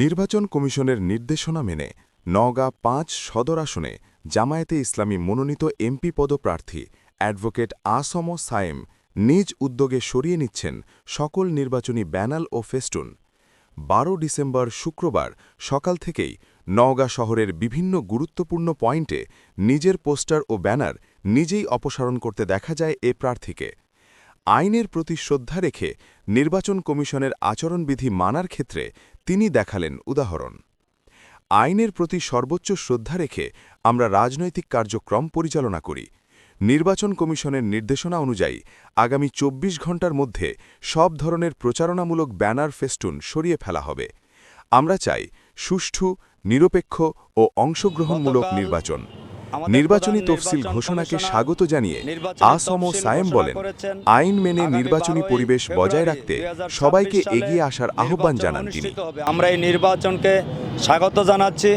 নির্বাচন কমিশনের নির্দেশনা মেনে নওগাঁ পাঁচ সদর আসনে জামায়াতে ইসলামী মনোনীত এমপি পদপ্রার্থী অ্যাডভোকেট আসম সায়েম নিজ উদ্যোগে সরিয়ে নিচ্ছেন সকল নির্বাচনী ব্যানাল ও ফেস্টুন। বারো ডিসেম্বর শুক্রবার সকাল থেকেই নওগাঁ শহরের বিভিন্ন গুরুত্বপূর্ণ পয়েন্টে নিজের পোস্টার ও ব্যানার নিজেই অপসারণ করতে দেখা যায় এ প্রার্থীকে। আইনের প্রতি শ্রদ্ধা রেখে নির্বাচন কমিশনের আচরণবিধি মানার ক্ষেত্রে তিনি দেখালেন উদাহরণ। আইনের প্রতি সর্বোচ্চ শ্রদ্ধা রেখে আমরা রাজনৈতিক কার্যক্রম পরিচালনা করি। নির্বাচন কমিশনের নির্দেশনা অনুযায়ী আগামী ২৪ ঘণ্টার মধ্যে সব ধরনের প্রচারণামূলক ব্যানার ফেস্টুন সরিয়ে ফেলা হবে। আমরা চাই সুষ্ঠু নিরপেক্ষ ও অংশগ্রহণমূলক নির্বাচন। নির্বাচনী তফসিল ঘোষণাকে স্বাগত জানিয়ে আসম সায়েম বলেন আইন মেনে নির্বাচনী পরিবেশ বজায় রাখতে সবাইকে এগিয়ে আসার আহ্বান জানান তিনি। আমরা এই নির্বাচনকে স্বাগত জানাচ্ছি।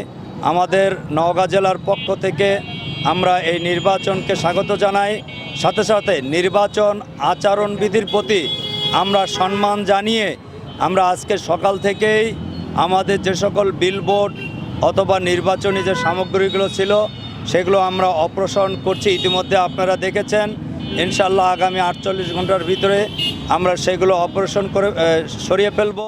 আমাদের নওগাঁ জেলার পক্ষ থেকে আমরা এই নির্বাচনকে স্বাগত জানাই। সাথে সাথে নির্বাচন আচরণবিধির প্রতি আমরা সম্মান জানিয়ে আমরা আজকে সকাল থেকেই আমাদের যে সকল বিলবোর্ড অথবা নির্বাচনী যে সামগ্রীগুলো ছিল সেগুলো আমরা অপারেশন করছি। ইতিমধ্যে আপনারা দেখেছেন ইনশাল্লাহ আগামী আটচল্লিশ ঘণ্টার ভিতরে আমরা সেগুলো অপারেশন করে সরিয়ে ফেলব।